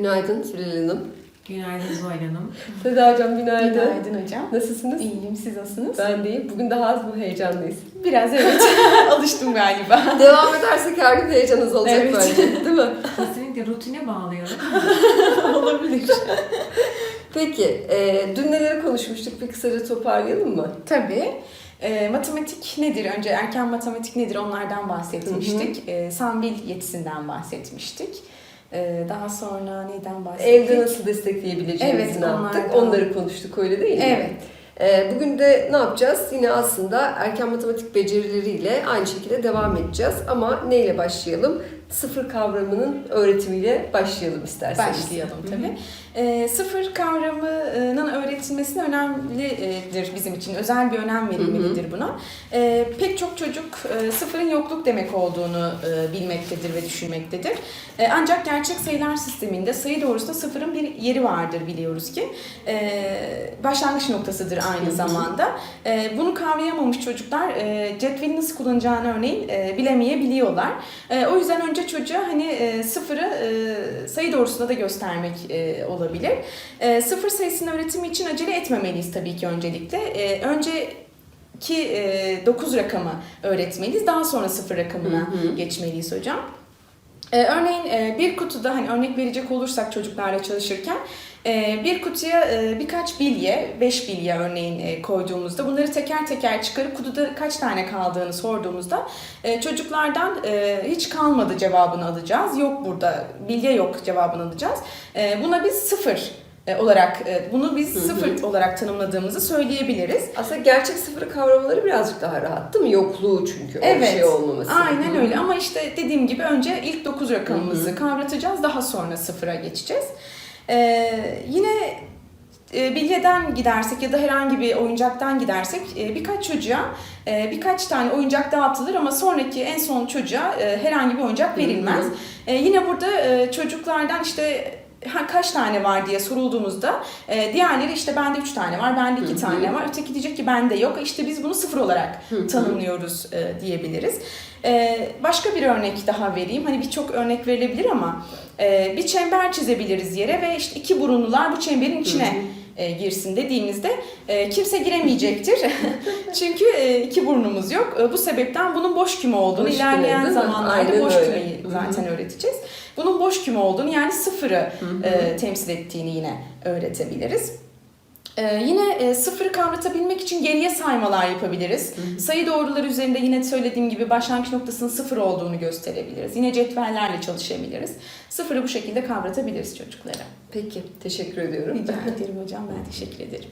Günaydın Zülal Hanım. Günaydın Zuhal Hanım. Seda Hocam günaydın. Günaydın hocam. Nasılsınız? İyiyim, siz nasılsınız? Ben de iyiyim. Bugün daha az mı heyecanlıyız? Biraz evet, alıştım galiba. Devam edersek her gün heyecanınız olacak Evet. bence. Değil mi? Kesinlikle rutine bağlayalım. Olabilir. Peki, e, dün neleri konuşmuştuk? Bir kısaca toparlayalım mı? Tabii. E, matematik nedir? Önce erken matematik nedir? Onlardan bahsetmiştik. E, Sambil yetisinden bahsetmiştik. E, daha sonra neyden bahsettik? Evde nasıl destekleyebileceğimizi Evet, ne yaptık? onlardan. Onları konuştuk öyle değil mi? Evet. E, bugün de ne yapacağız? Yine aslında erken matematik becerileriyle aynı şekilde devam edeceğiz. Ama neyle başlayalım? Sıfır kavramının öğretimiyle başlayalım isterseniz. Başlayalım tabii. E, sıfır kavramının öğretilmesi önemlidir bizim için. Özel bir önem verilmelidir buna. E, pek çok çocuk e, sıfırın yokluk demek olduğunu e, bilmektedir ve düşünmektedir. E, ancak gerçek sayılar sisteminde sayı doğrusunda sıfırın bir yeri vardır biliyoruz ki. E, başlangıç noktasıdır aynı zamanda. E, bunu kavrayamamış çocuklar e, cetvelin nasıl kullanacağını örneğin e, bilemeyebiliyorlar. E, o yüzden önce çocuğa hani e, sıfırı e, sayı doğrusunda da göstermek e, olabilir. E, sıfır sayısının öğretimi için acele etmemeliyiz tabii ki öncelikle. E, önce ki e, 9 rakamı öğretmeliyiz. Daha sonra sıfır rakamına Hı hı. geçmeliyiz hocam. E, örneğin e, bir kutuda hani örnek verecek olursak çocuklarla çalışırken bir kutuya e, birkaç bilye, 5 bilye örneğin e, koyduğumuzda bunları teker teker çıkarıp kutuda kaç tane kaldığını sorduğumuzda e, çocuklardan hiç kalmadı cevabını alacağız. Yok burada bilye yok cevabını alacağız. Buna biz sıfır olarak bunu biz Hı hı. sıfır olarak tanımladığımızı söyleyebiliriz. Aslında gerçek sıfırı kavramaları birazcık daha rahat değil mi? Yokluğu çünkü o Evet. şey olmaması. Aynen Hı. öyle ama işte dediğim gibi önce ilk 9 rakamımızı Hı kavratacağız daha sonra sıfıra geçeceğiz. Ee, yine e, bilyeden gidersek ya da herhangi bir oyuncaktan gidersek e, birkaç çocuğa e, birkaç tane oyuncak dağıtılır ama sonraki en son çocuğa herhangi bir oyuncak verilmez. Hı hı. Yine burada çocuklardan işte kaç tane var diye sorulduğumuzda e, diğerleri işte bende 3 tane var, bende 2 Hı hı. tane var. Öteki diyecek ki bende yok. İşte biz bunu sıfır olarak tanımlıyoruz e, diyebiliriz. E, başka bir örnek daha vereyim. Hani birçok örnek verilebilir ama e, bir çember çizebiliriz yere ve işte iki burunlular bu çemberin içine e, girsin dediğimizde e, kimse giremeyecektir. Çünkü e, iki burnumuz yok. E, bu sebepten bunun boş küme olduğunu Boş küme, ilerleyen değil mi? zamanlarda Aynen boş öyle. kümeyi Hı hı. zaten öğreteceğiz. Bunun boş küme olduğunu yani sıfırı e, temsil ettiğini yine öğretebiliriz. E, yine e, sıfırı kavratabilmek için geriye saymalar yapabiliriz. Sayı doğruları üzerinde yine söylediğim gibi başlangıç noktasının sıfır olduğunu gösterebiliriz. Yine cetvellerle çalışabiliriz. Sıfırı bu şekilde kavratabiliriz çocuklara. Peki, teşekkür ediyorum. Rica ederim hocam ben teşekkür ederim.